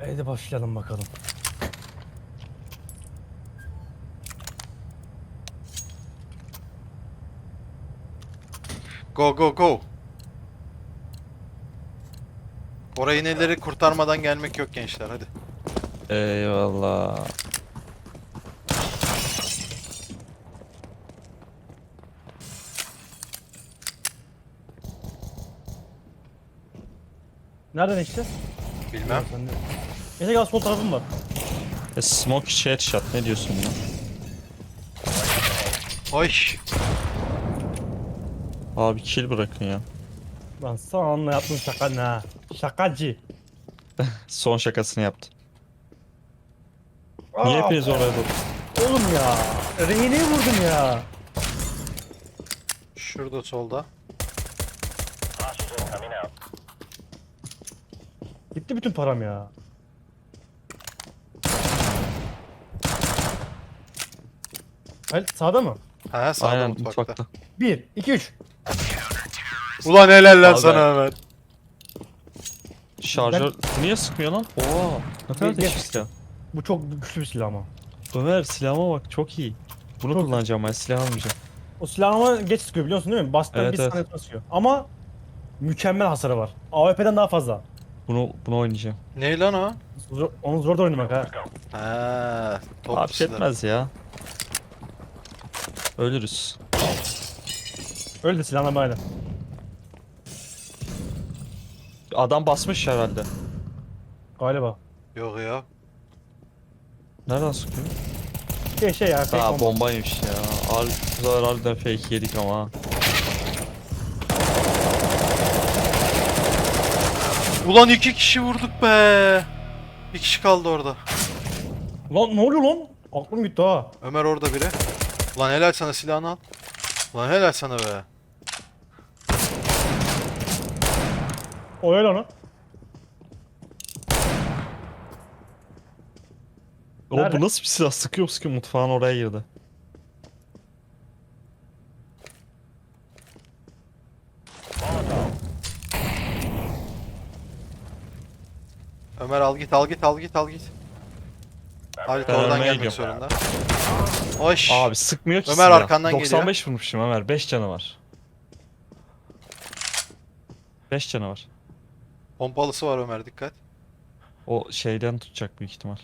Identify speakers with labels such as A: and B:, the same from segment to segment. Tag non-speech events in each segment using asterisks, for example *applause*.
A: Hadi başlayalım bakalım.
B: Go go go. Orayı neleri kurtarmadan gelmek yok gençler hadi.
C: Eyvallah.
A: Nereden işte?
B: Bilmem.
A: Sen de. Neyse gel sol tarafım var.
C: E, smoke içi headshot ne diyorsun buna?
B: Oy.
C: Abi kill bırakın ya.
A: Lan sana yaptığın şaka ne ha? Şakacı. *laughs*
C: Son şakasını yaptı. Niye
A: Aa,
C: hepiniz oraya doğru?
A: Oğlum ya. Rehineyi vurdum ya.
B: Şurada solda.
A: Gitti bütün param ya. Hayır sağda mı?
B: Ha sağda
C: Aynen
B: mutfakta.
C: mutfakta.
A: 1, 2, 3.
B: Ulan helal lan
C: Abi.
B: sana Ömer.
C: Şarjör niye sıkmıyor lan? Oo. Ne kadar
A: Gel-
C: değişik silah.
A: Bu çok güçlü bir silah ama.
C: Ömer silahıma bak çok iyi. Bunu
A: Çok-
C: kullanacağım ben silah almayacağım.
A: O silah ama geç sıkıyor biliyorsun değil mi? Bastığında
C: Evet,
A: bir
C: evet.
A: saniye sonra sıkıyor. Ama mükemmel hasarı var. AWP'den daha fazla.
C: Bunu bunu oynayacağım.
B: Ne lan o?
A: Zor, onu zor da oynamak ha.
B: Ha, top
C: Fark etmez ya. Ölürüz.
A: Öyle de silahla.
C: Adam basmış herhalde.
A: Galiba.
B: Yok ya.
C: Nereden sıkıyor?
A: Şey şey ya. fake
C: Ha
A: bomba.
C: bombaymış ya. Har bu sefer harbiden fake yedik ama. ha.
B: Ulan iki kişi vurduk be. Bir kişi kaldı orada.
A: Lan ne oluyor lan? Aklım gitti ha.
B: Ömer orada biri. Ulan helal sana silahını al. Ulan helal sana be.
A: O öyle onu.
C: O
A: Nerede?
C: bu nasıl bir silah? Sıkıyor sıkıyor mutfağın oraya girdi.
B: Ömer al git al git al git al git. Halit
C: Ben
B: oradan
C: ölmeye
B: gelmek
C: gidiyorum.
B: zorunda. Hoş.
C: Abi sıkmıyor ki
B: Ömer
C: silah.
B: arkandan geliyor.
C: 95 vurmuşum Ömer. 5 canı var. 5 canı var.
B: Pompalısı var Ömer dikkat.
C: O şeyden tutacak büyük ihtimal.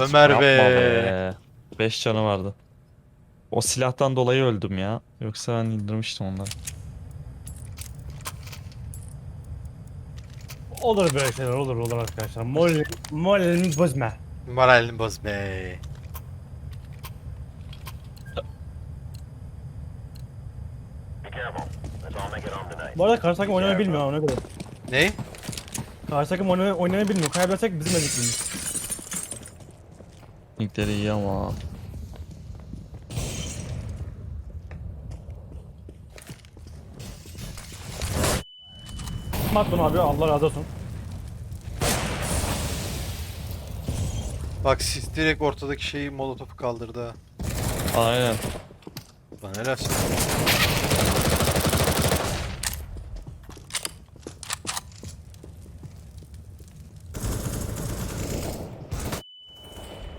B: Ömer be.
C: 5 canı vardı. O silahtan dolayı öldüm ya. Yoksa ben indirmiştim onları.
A: Olur böyle şeyler olur olur arkadaşlar. Mol, moralimi bozma.
B: Moralini boz be.
A: Bu arada karşı takım oynamayı bilmiyor ona göre.
B: Ney?
A: Karşı takım oynamayı, oynamayı bilmiyor. Kaybetsek bizim ezikliğimiz.
C: Linkleri iyi ama.
A: Kim attın abi Allah razı olsun.
B: Bak siz direkt ortadaki şeyi molotofu kaldırdı ha.
C: Aynen.
B: Lan helal sana.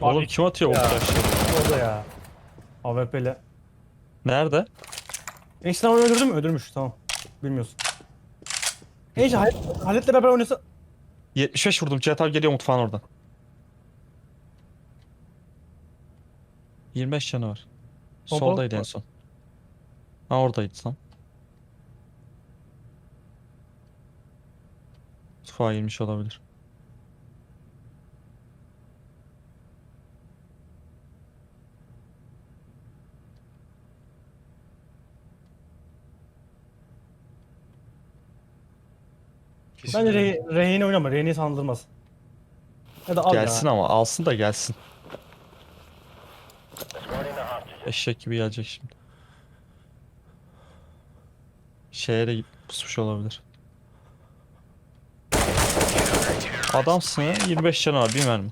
C: Oğlum
A: Abi,
C: kim atıyor bu
A: ya.
C: taşları?
A: Orada ya. AWP ile.
C: Nerede?
A: Enişten onu öldürdü mü? Öldürmüş tamam. Bilmiyorsun. Enişte Halit, Halit'le beraber oynasa...
C: 75 vurdum. Cihat abi geliyor mutfağın oradan. 25 canı var. Soldaydı en son. Ha oradaydı tam. Mutfağa girmiş olabilir.
A: Bence re rehine oynama. Rehineyi sandırmaz. Ya da al
C: gelsin
A: ya.
C: ama alsın da gelsin. Eşek gibi gelecek şimdi. Şehre git pusmuş olabilir. Adamsın ya 25 canı var bir mermi.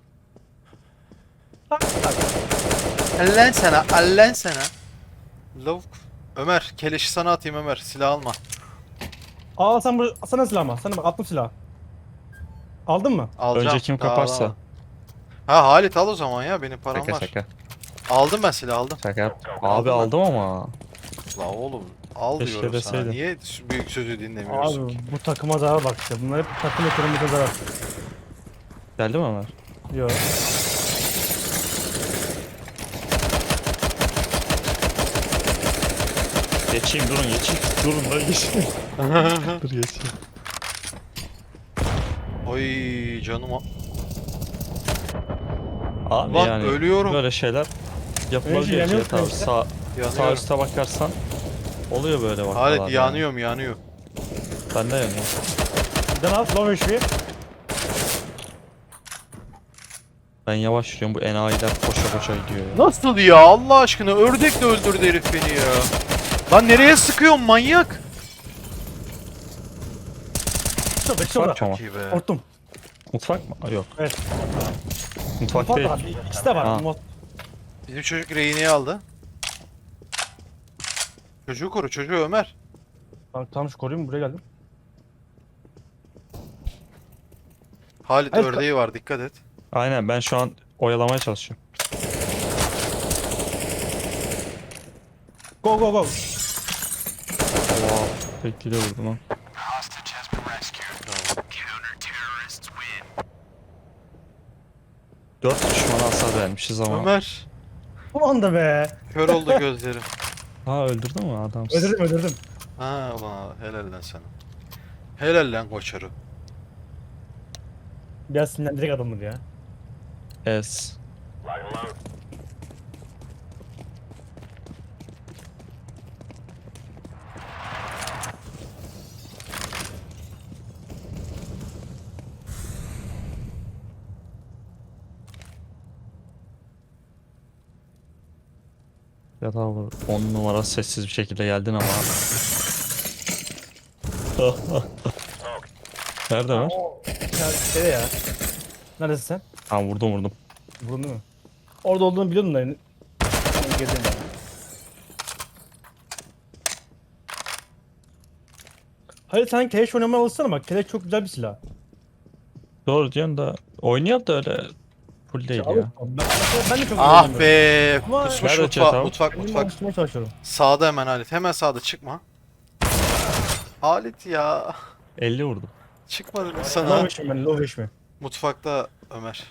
B: Allen sana, allen sana. Lavuk. Ömer, keleşi sana atayım Ömer. Silah alma.
A: Aa sen bu sana silah mı? Sana bak attım silah. Aldın mı?
B: Alacağım.
C: Önce kim
B: Daha
C: kaparsa.
B: Ha Halit al o zaman ya benim param
C: Şaka
B: var.
C: şaka.
B: Aldım ben silah aldım.
C: Şaka. Abi aldım ama.
B: La oğlum al
C: Keşke
B: diyorum sana.
C: deseydin.
B: Niye büyük sözü dinlemiyorsun
A: Abi
B: ki?
A: bu takıma zarar bak işte. Bunlar hep takım ekonomide zarar.
C: Geldi mi Ömer?
A: Yo.
C: Geçeyim durun geçeyim. Durun da geçeyim. *laughs* Dur geçeyim.
B: Oy canım.
C: Abi
B: Ulan
C: yani
B: ölüyorum.
C: böyle şeyler yapılabilir
A: yanıyor
C: Cihat abi. Sağ, sağ
B: Yanıyorum.
C: üstte bakarsan oluyor böyle vakalar.
B: Halit
C: yani.
B: yanıyorum yanıyor.
C: Ben de yanıyorum.
A: Bir tane at low HP.
C: Ben yavaş yürüyorum bu enayiler koşa koşa gidiyor ya.
B: Nasıl ya Allah aşkına ördekle öldürdü herif beni ya. Lan nereye sıkıyorsun manyak?
A: Şurada şurada.
B: Çok iyi be.
A: Korktum.
C: Mutfak mı? Aa, Yok.
A: Evet.
C: Mutfak
A: Mutfak
C: değil.
A: var. İkisi de var.
C: Ha.
A: Mut-
B: Bizim çocuk rehineyi aldı. Çocuğu koru çocuğu Ömer.
A: Tamam, tamam şu koruyayım buraya geldim.
B: Halit
A: Hayır,
B: ördeği var dikkat et.
C: Aynen ben şu an oyalamaya çalışıyorum.
A: Go go go.
C: Tekliyle vurdum lan. Dört düşmana hasar vermişiz ama.
B: Ömer.
A: Bu anda be.
B: Kör oldu gözleri. *laughs*
C: Ha öldürdü mü adam?
A: Öldürdüm öldürdüm.
B: Ha ulan helal lan sana. Helal lan koçarı.
A: Biraz sinirlendirek adamdır ya.
C: Es. Ya da 10 numara sessiz bir şekilde geldin ama. *laughs* Nerede var?
A: Şey ya. Neredesin sen?
C: Ha vurdum vurdum.
A: Vurdun değil mi? Orada olduğunu biliyordum da. yani. Gezeyim. Hayır sen Keleş oynamaya alışsana bak. Keleş çok güzel bir silah.
C: Doğru diyorsun da oynuyor da öyle full değil ya.
A: Ben, ben de çok
B: Ah be.
A: Ama-
B: Kusmuş
C: Nerede
B: mutfak, mutfak
A: çalışıyorum.
B: Sağda hemen Halit. Hemen sağda çıkma. Halit ya.
C: 50 vurdum.
B: Çıkmadı mı
A: Low
B: sana?
A: HP ben.
B: Mutfakta Ömer.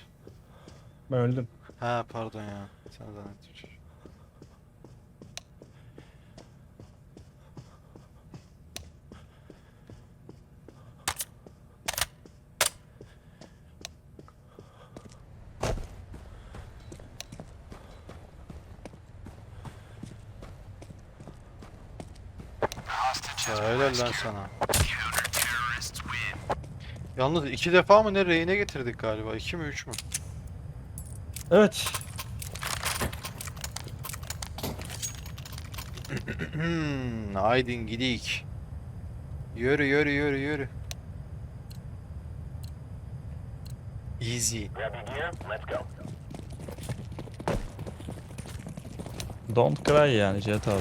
A: Ben öldüm.
B: Ha pardon ya. Sen zannettim. Helal lan sana. Yalnız iki defa mı ne rehine getirdik galiba? İki mi üç mü?
A: Evet. *clears throat*
B: Hmm, Aydın gidik. Yürü yürü yürü yürü. Easy.
C: Don't cry yani Cihat abi.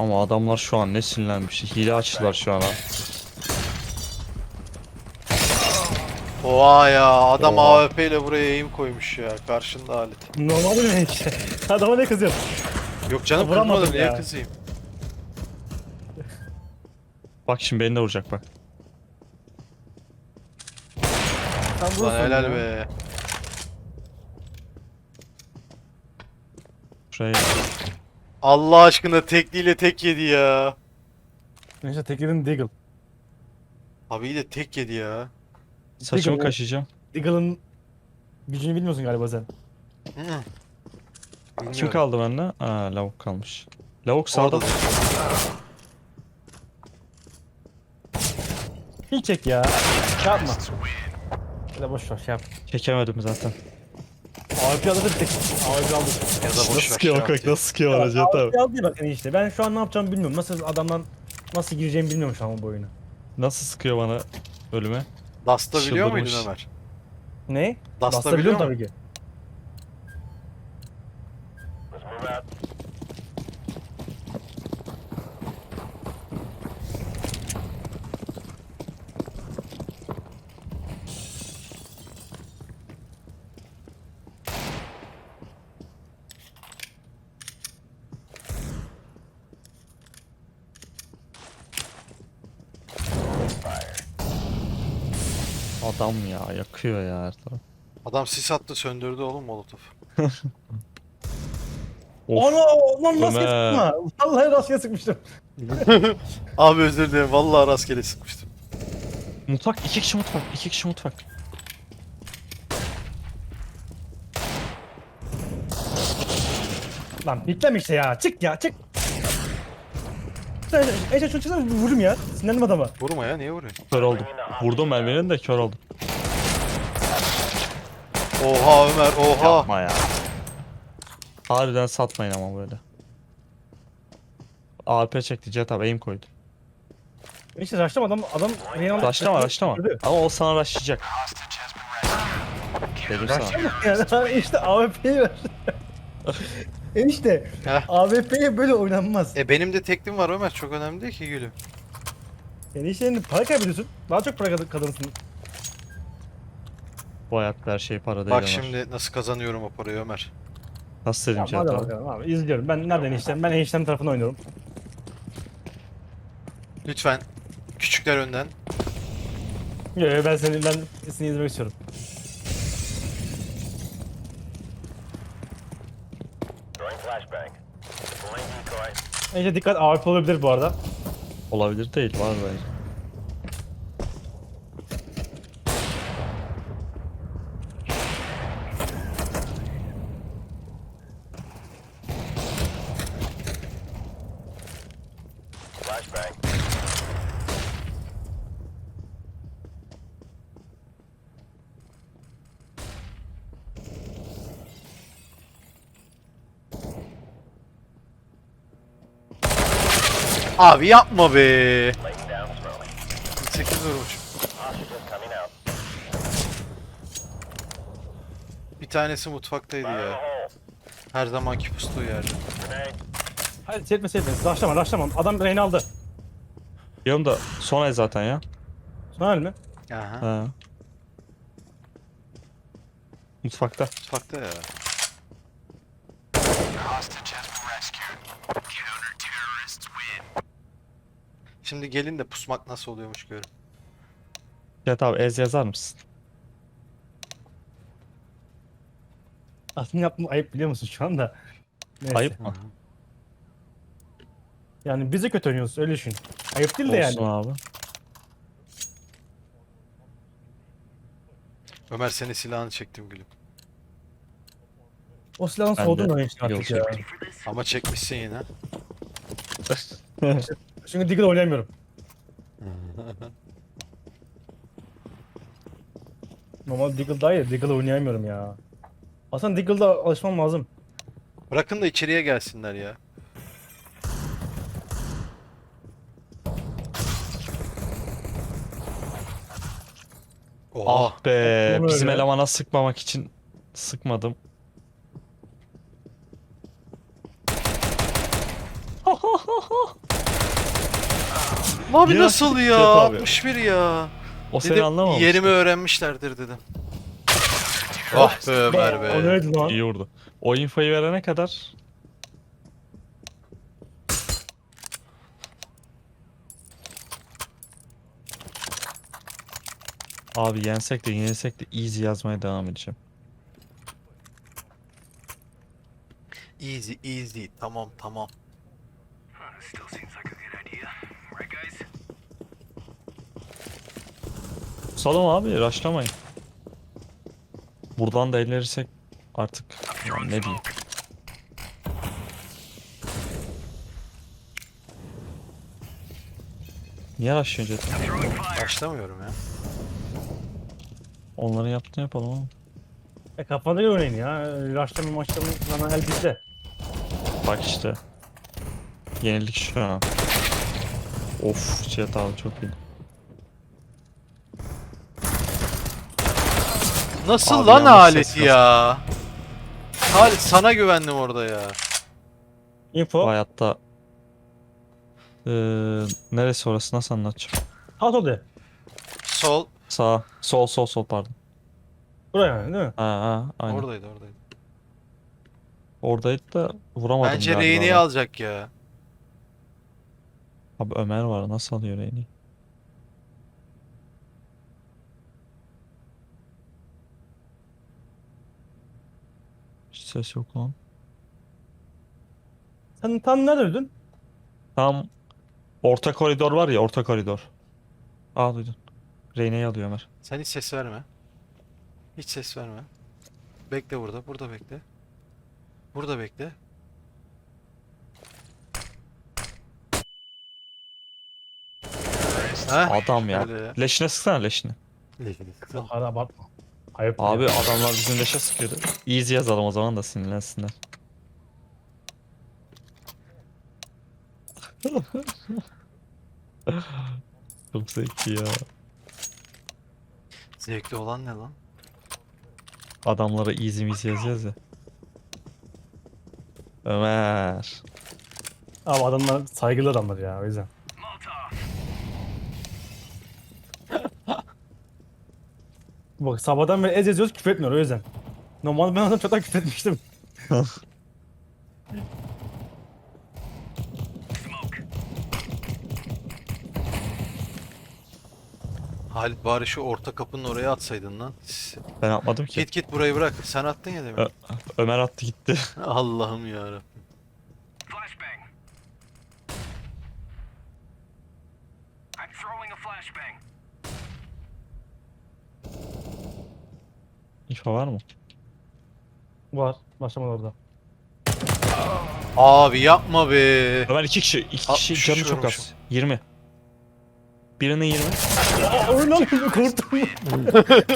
C: Ama adamlar şu an ne sinirlenmiş. Hile açtılar şu an ha.
B: Oha ya adam
C: Oha.
B: AWP ile buraya eğim koymuş ya. Karşında Halit.
A: Normal değil mi işte? *laughs* Adama ne kızıyorsun?
B: Yok canım
A: Vuramadım
B: kızmadım niye kızayım?
C: Bak şimdi beni de vuracak bak.
A: Sen
B: Lan
A: vurursun
B: helal
A: ya.
B: be.
C: Şuraya
B: Allah aşkına tekliyle tek yedi ya.
A: Neyse tekledin Deagle.
B: Abi iyi de tek yedi ya.
C: saçımı
A: Diggle-
C: kaşıyacağım.
A: Deagle'ın gücünü bilmiyorsun galiba sen.
B: Hı.
C: Kim
B: Bilmiyorum.
C: kaldı bende? Aa lavuk kalmış. Lavuk sağda.
B: Orada.
A: Hiç çek ya. Şey yapma. Ya da boş ver şey yap.
C: Çekemedim zaten.
A: AWP aldı tek. AWP aldı.
B: Ya da boş ver.
C: sıkıyor
B: şey
C: bak nasıl sıkıyor bana Cihat abi.
A: AWP aldı ya bak hani işte. Ben şu an ne yapacağımı bilmiyorum. Nasıl adamdan nasıl gireceğimi bilmiyorum şu an bu oyuna.
C: Nasıl sıkıyor bana ölüme?
B: Dasta biliyor muydun
C: Çıldırmış.
B: Ömer?
A: Ne?
B: Dasta
A: Dasta
B: biliyor
A: biliyorum
B: musun?
A: tabii ki.
C: Adam ya yakıyor ya her taraf.
B: Adam sis attı söndürdü oğlum molotof. *laughs*
C: Of.
A: Ana lan rastgele
C: Ömer.
A: sıkma. Vallahi rastgele sıkmıştım. *laughs*
B: Abi özür dilerim vallahi rastgele sıkmıştım.
C: Mutfak iki kişi mutfak iki kişi mutfak.
A: Lan bitleme işte ya. Çık ya çık. Sen Ece şunu çıksana vurdum ya. Sinirlendim adama.
B: Vurma ya niye vuruyorsun?
C: Kör oldum. Vurdum mermilerini de kör oldum.
B: Oha Ömer oha.
C: Yapma ya. Harbiden satmayın ama böyle. AP çekti Jet abi aim koydu.
A: İşte raşlama adam adam.
C: Raşlama raşlama. Ama o sana raşlayacak. Dedim sana.
A: Raşlama yani işte AWP'yi ver. *laughs* Enişte
B: Heh.
A: AWP'ye böyle oynanmaz.
B: E benim de teklim var Ömer çok önemli değil ki gülüm.
A: Enişte para kaybediyorsun. Daha çok para kadınsın.
C: Bu hayatta her şey para değil
B: Bak
C: Ömer.
B: şimdi nasıl kazanıyorum o parayı Ömer.
C: Nasıl dedim
A: Tamam, hadi
C: abi?
A: bakalım abi. İzliyorum. Ben nereden eniştem? Ben eniştem tarafına oynuyorum.
B: Lütfen küçükler önden.
A: Yo, yo, ben seni ben seni izlemek istiyorum. Enişte dikkat AWP olabilir bu arada.
C: Olabilir değil var bence.
B: Abi yapma be. 8 vurmuş. Bir tanesi mutfaktaydı ya. Her zamanki pustuğu yerde.
A: Hadi seyretme seyretme. Raşlama raşlama. Adam reyni aldı.
C: Diyorum da son el zaten ya.
A: Sonra mi?
B: Aha.
C: Ha. Mutfakta.
B: Mutfakta ya. Şimdi gelin de pusmak nasıl oluyormuş görün.
C: Jet abi ez yazar mısın?
A: Aslında yaptığım ayıp biliyor musun şu anda? Neyse.
C: Ayıp mı?
A: Yani biz de kötü oynuyoruz öyle düşün. Ayıp değil de yani.
C: Olsun abi.
B: Ömer senin silahını çektim gülüm.
A: O silahın
C: Ben
A: soğuduğunu
C: de
A: oynuyorsun
C: yol
A: artık ya.
C: çektim.
B: Ama çekmişsin yine. *laughs*
A: Çünkü Deagle oynayamıyorum. *laughs* Normal Deagle daha iyi. Deagle oynayamıyorum ya. Aslında Deagle'da alışmam lazım.
B: Bırakın da içeriye gelsinler ya. Oha.
C: Ah be bizim
A: öyle.
C: elemana sıkmamak için sıkmadım. *laughs*
B: Abi
C: Ya,
B: nasıl ya?
C: Jet abi.
B: 61 ya.
C: O seni
B: Dedim
C: anlamamış.
B: yerimi öğrenmişlerdir dedim. Ah be Ömer
A: O
B: be.
A: neydi lan?
C: İyi vurdu. O infoyu verene kadar Abi yensek de yenilsek de easy yazmaya devam edeceğim.
B: Easy easy. Tamam tamam.
C: Salım abi rushlamayın. Buradan da ellerirsek artık yani ne diyeyim. Niye rushlıyorsun Jet?
B: Başlamıyorum ya.
C: Onların yaptığını yapalım ama.
A: E kafanda göre oynayın ya. Raşlama maçlama zaman el bizde.
C: Bak işte. Yenildik şu an. Of Jet abi çok iyi.
B: Nasıl
C: Abi
B: lan
C: yanlış ses
B: ya? Halit sana güvendim orada ya.
A: Info.
C: Hayatta Eee neresi orası nasıl anlatacağım?
A: Sağ sol de.
B: Sol.
C: Sağ, sol sol sol pardon.
A: Buraya yani değil mi?
C: Ha ha aynen.
B: Oradaydı oradaydı.
C: Oradaydı da vuramadım
B: Bence
C: galiba
B: Reyne'yi alacak ya.
C: Abi Ömer var nasıl alıyor Reyne'yi? Ses yok lan.
A: Sen tam nerede öldün?
C: Tam orta koridor var ya orta koridor. Aa duydun. Reyne'yi alıyor Ömer.
B: Sen hiç ses verme. Hiç ses verme. Bekle burada. Burada bekle. Burada bekle. Ha?
C: Adam ya.
B: Öyle ya.
C: Leşine sıksana leşine.
A: Yok hadi abartma. Ayıp.
C: Abi
A: ya.
C: adamlar bizim leşe sıkıyordu. Easy yazalım o zaman da sinirlensinler. *laughs* Çok zevkli ya.
B: Zevkli olan ne lan?
C: Adamlara easy mizi yazıyoruz ya. Ömer.
A: Abi adamlar saygılı adamlar ya o yüzden. Bak sabahdan beri ez yazıyoruz küfür etmiyor o yüzden. Normalde ben adam çoktan küfür etmiştim. *laughs*
B: Halit bari şu orta kapının oraya atsaydın lan.
C: Ben atmadım ki.
B: Git git burayı bırak. Sen attın ya demin.
C: Ö- Ömer attı gitti. *laughs*
B: Allah'ım ya
C: İfa var mı?
A: Var. Başlamadı orada.
B: Abi yapma be.
C: Ömer iki kişi. iki kişi
B: 63
C: canı çok
B: vurmuşum.
C: az. 20. Birinin 20.
A: Aa öyle olmuyor *laughs* korktum.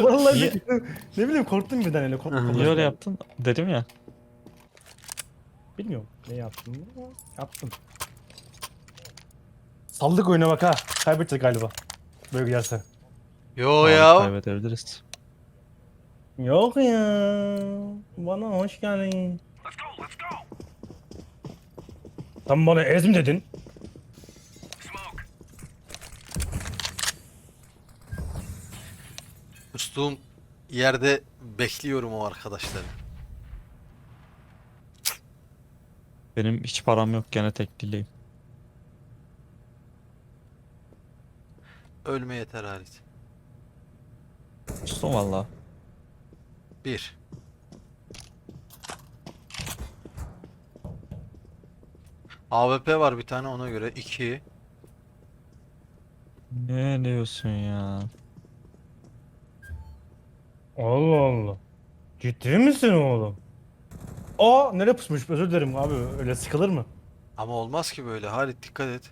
A: *laughs* Vallahi
C: Niye?
A: ne, ne bileyim korktum birden öyle korktum.
C: Niye öyle yaptın? Dedim ya.
A: Bilmiyorum ne yaptım ama yaptım. Saldık oyuna bak ha. Kaybedeceğiz galiba. Böyle giderse.
B: Yo
C: Abi
B: ya.
C: Kaybedebiliriz.
A: Yok ya. Bana hoş geldin.
D: Let's go, let's go.
A: Sen bana ez mi dedin?
B: Ustuğum yerde bekliyorum o arkadaşları.
C: Benim hiç param yok gene tek dilleyim.
B: Ölme yeter Halit.
C: Sustum valla.
B: Bir. AWP var bir tane ona göre. İki.
C: Ne diyorsun ya?
A: Allah Allah. Ciddi misin oğlum? Aa nereye pusmuş? Özür dilerim abi. Öyle sıkılır mı?
B: Ama olmaz ki böyle. Halit dikkat et.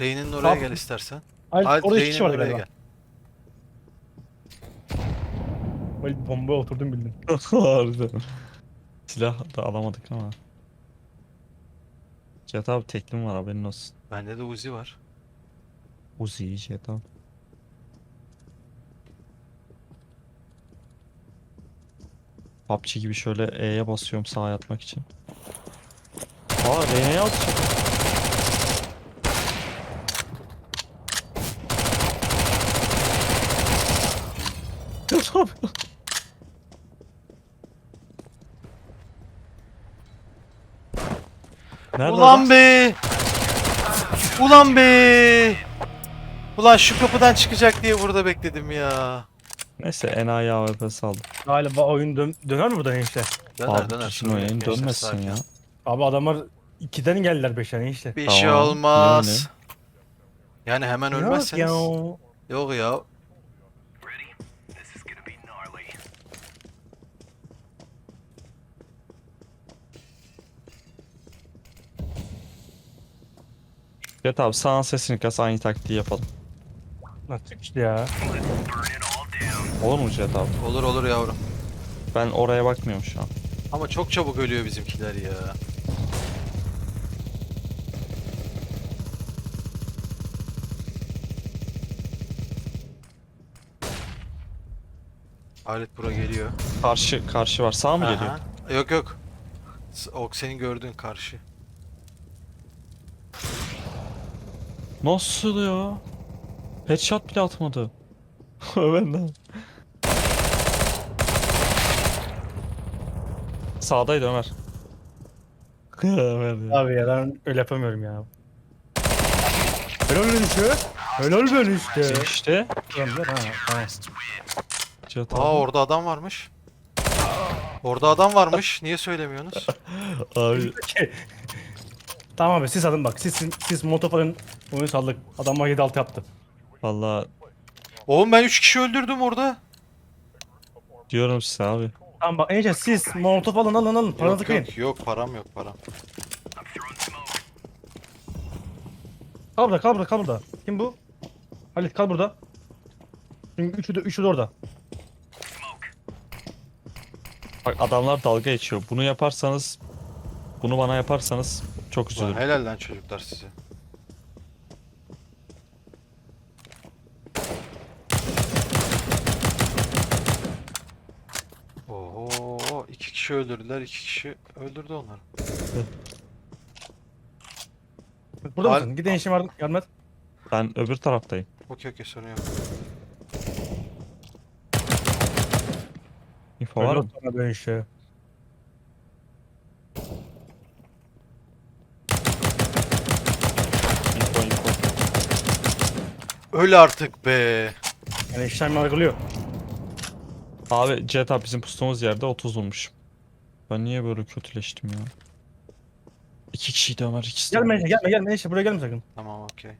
B: Rey'nin oraya gel istersen.
A: Hayır,
B: Halit
A: orada iki
B: Rey'nin
A: kişi vardı
B: oraya
A: galiba.
B: gel.
A: Böyle bomba oturdum bildim. *laughs*
C: Harbiden. Silah da alamadık ama. Cihat abi teklim var haberin olsun.
B: Bende de Uzi var.
C: Uzi Cihat abi. PUBG gibi şöyle E'ye basıyorum sağa yatmak için. Aa R'ye atacak. Ne yapıyorsun? Nerede
B: Ulan
C: adam?
B: be! Ulan be! Ulan şu kapıdan çıkacak diye burada bekledim ya.
C: Neyse enayi AWP saldım.
A: Galiba oyun dön döner mi buradan?
B: Döner
C: Abi
B: yok
C: oynayın
B: gençler,
C: dönmesin
B: sakin.
C: ya.
A: Abi adamlar ikiden geldiler beşten işte.
B: Bir
C: Tamam,
B: şey olmaz. Yani hemen
A: Yok
B: ölmezseniz.
A: ya.
B: Yok ya.
C: Cihat abi sağın sesini kas aynı taktiği yapalım.
A: Nasıl işte ya?
C: Olur mu Cihat abi?
B: Olur olur yavrum.
C: Ben oraya bakmıyorum şu an.
B: Ama çok çabuk ölüyor bizimkiler ya. Alet bura geliyor.
C: Karşı karşı var. Sağ mı geliyor?
B: Aha. Yok yok. S- O senin gördüğün karşı.
C: Nasıl ya? Headshot bile atmadı. *laughs* ben de. Sağdaydı Ömer. *laughs* Ömer ya.
A: Abi ya ben öyle yapamıyorum ya. Helal ben işte. Helal ben işte. Ha, tamam.
C: Cihat
B: Aa orada adam varmış. Orada adam varmış. Niye söylemiyorsunuz?
C: Abi
A: Tamam abi siz alın bak. Siz, siz, siz Molotov Oyunu saldık. Adamlar 7-6 yaptı.
C: valla
B: Oğlum ben 3 kişi öldürdüm orada.
C: diyorum size abi.
A: Tamam bak Ece siz Molotov alın alın alın. Paranızı
B: Yok
A: kıyın.
B: yok yok param yok param.
A: Kal burada kal burada kal burada. Kim bu? Halit kal burada. Çünkü üçü de, üçü de orada.
C: Bak adamlar dalga geçiyor. Bunu yaparsanız bunu bana yaparsanız çok
B: Ulan
C: üzülürüm.
B: helal lan çocuklar size. Oho iki kişi öldürdüler iki kişi öldürdü onları.
A: Burada
B: Hal-
A: mısın? Gidin işim var et.
C: Ben öbür taraftayım.
B: Okey okey sorun yok.
C: Info var mı?
A: Öyle böyle işte.
C: Info info.
B: Öl artık be.
A: Yani işlem yargılıyor.
C: Abi Jet bizim pustumuz yerde 30 olmuş. Ben niye böyle kötüleştim ya? İki kişiydi Ömer ikisi de.
A: Gelme Ece gelme gelme Ece buraya gelme sakın.
B: Tamam okey.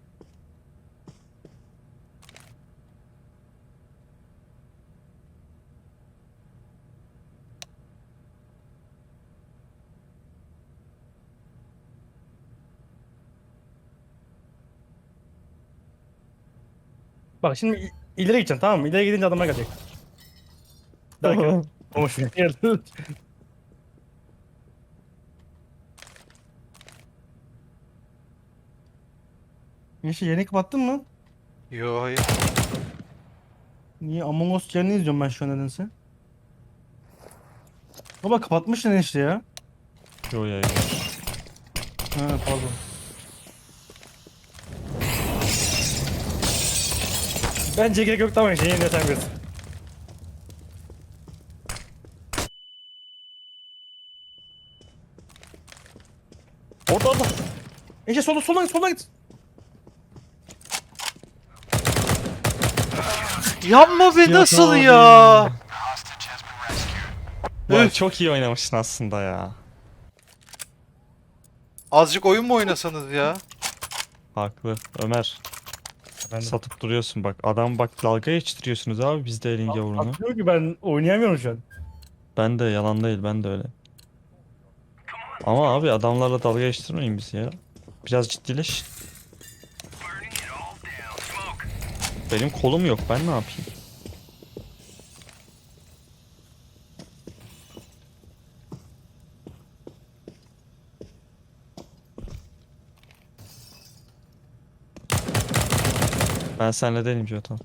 A: Bak şimdi i- ileri gideceksin tamam mı? İleri gidince adamlar gelecek. *laughs* Derken. Olmuş geldi. *laughs* Yeşil yeni kapattın mı?
B: Yo hayır.
A: Niye Among Us yayını izliyorum ben şu an nedense. Baba kapatmışsın işte ya.
C: Yo ya.
A: Ha pardon. Bence gerek yok tamam işte yine sen bilirsin. Orada orada. Ece sola sola git sola git.
B: Yapma be nasıl ya? Üf.
C: çok iyi oynamışsın aslında ya.
B: Azıcık oyun mu oynasanız ya?
C: Haklı. Ömer
A: Ben
C: satıp duruyorsun bak. Adam bak dalga geçtiriyorsunuz abi bizde elin gavurunu.
A: Aklıyor ki ben oynayamıyorum şu an.
C: Ben de yalan değil ben de öyle. Ama abi adamlarla dalga geçtirmeyin bizi ya. Biraz ciddileş. Benim kolum yok ben ne yapayım? Ben seninle değilim Jotan.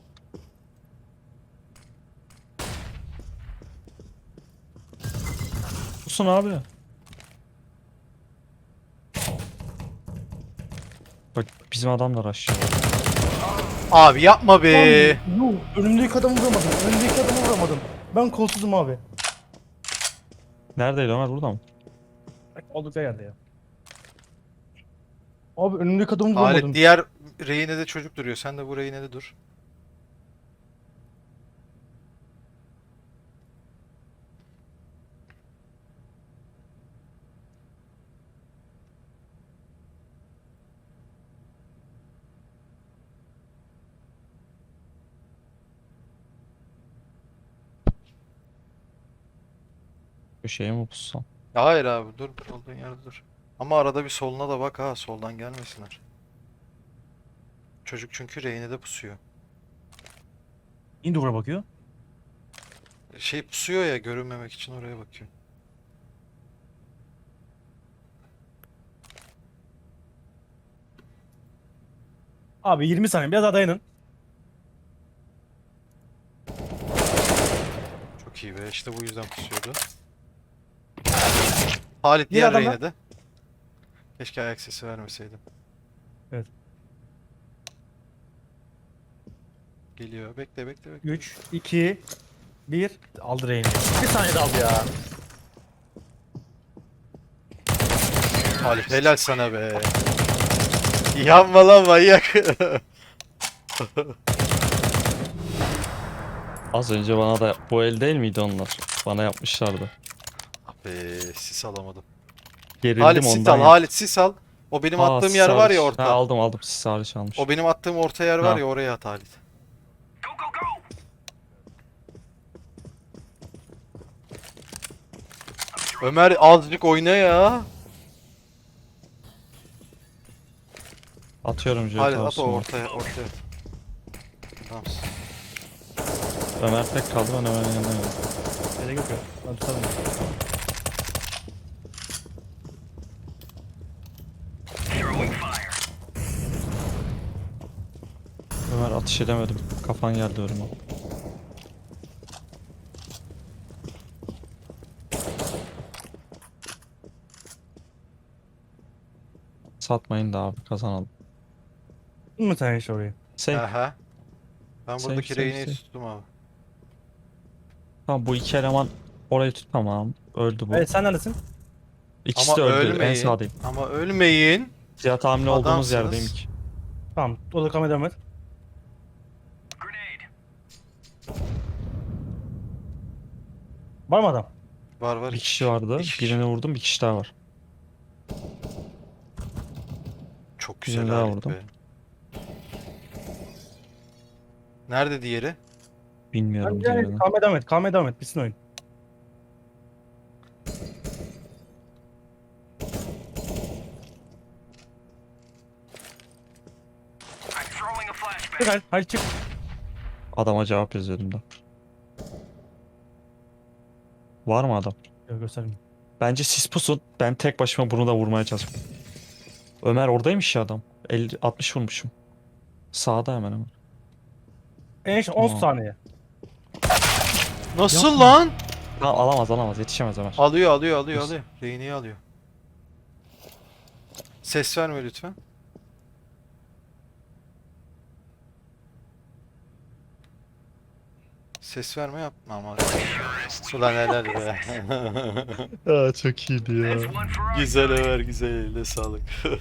C: Susun abi. Bak bizim adamlar aşağı.
B: Abi yapma be.
A: Yuh, önümdeki adamı vuramadım. Önümdeki adamı vuramadım. Ben kolsuzum abi.
C: Neredeydi Ömer burada mı?
A: Bak, Oldukça yerde ya. Abi önümdeki adamı vuramadım.
B: Halit diğer rehine de çocuk duruyor. Sen de bu rehine de dur.
C: Köşeye mi pussam?
B: Hayır abi dur olduğun yerde dur. Ama arada bir soluna da bak ha soldan gelmesinler. Çocuk çünkü rehine de pusuyor.
A: İndi buraya bakıyor.
B: Şey pusuyor ya görünmemek için oraya bakıyor.
A: Abi 20 saniye biraz daha dayanın.
B: Çok iyi be işte bu yüzden pusuyordu. Halit
A: Diğer adamlar-
B: rehine de. Keşke ayak sesi vermeseydim.
A: Evet.
B: Geliyor. Bekle bekle bekle.
A: 3, 2, 1. Aldı reyni. Bir saniye de aldı ya.
B: Halit helal sana be. Yanma lan manyak.
C: Az önce bana da bu el değil miydi onlar? Bana yapmışlardı.
B: Ah be sis alamadım.
C: Gerildim
B: Halit sis
C: ondan
B: al,
C: ya.
B: Halit sis al. O benim
C: Aa,
B: attığım
C: sis
B: yer var ya orta.
C: Ha, aldım aldım sis hariç almış.
B: O benim attığım orta yer var
C: Tamam.
B: ya oraya at Halit. Ömer azıcık oyna ya.
C: Atıyorum jet
B: Halit at o
C: olsun.
B: ortaya ortaya at. Tamam.
C: Ömer tek kaldı ben Ömer'in yanına geldim.
A: Gerek yok ya. Ben tutarım.
C: Ömer atış edemedim. Kafan geldi önüme. Satmayın da abi kazanalım.
A: Mu sen hiç orayı?
C: Sen
B: Aha. Ben
C: Safe,
B: buradaki
C: safe.
B: tuttum abi.
C: tamam bu iki eleman orayı tut tamam. Öldü bu.
A: Evet sen neredesin?
C: İkisi
B: Ama
C: de öldü. En
B: ölmeyin.
C: sağdayım.
B: Ama ölmeyin.
C: Cihat hamile olduğumuz
B: Adamsınız.
C: yerdeyim ki.
A: Tamam. O da kamera devam et. Var mı adam?
B: Var var.
C: Bir kişi vardı.
B: İki kişi.
C: Birini vurdum bir kişi daha var.
B: Çok
C: Birini
B: güzel
C: daha
B: Halit
C: vurdum.
B: be. Nerede diğeri?
C: Bilmiyorum diğerini.
A: kalmaya devam et. Kalmaya devam et. Bitsin oyun. Çık hadi. Hadi çık.
C: Adama cevap yazıyordum da. Var mı adam?
A: Yok göstereyim.
C: Bence siz pusun. Ben tek başıma bunu da vurmaya çalışıyorum. Ömer oradaymış ya adam. 50, 60 vurmuşum. Sağda hemen hemen.
A: En son 10
C: Tamam.
A: saniye.
B: Nasıl
C: Yapma.
B: lan?
C: Tamam alamaz alamaz yetişemez Ömer.
B: Alıyor alıyor alıyor alıyor. Rehineyi alıyor. Ses verme lütfen. Ses verme yapma ama. Ulan helal be. *laughs*
C: Aa, çok iyiydi ya.
B: Güzel Ömer güzel eline sağlık. *laughs*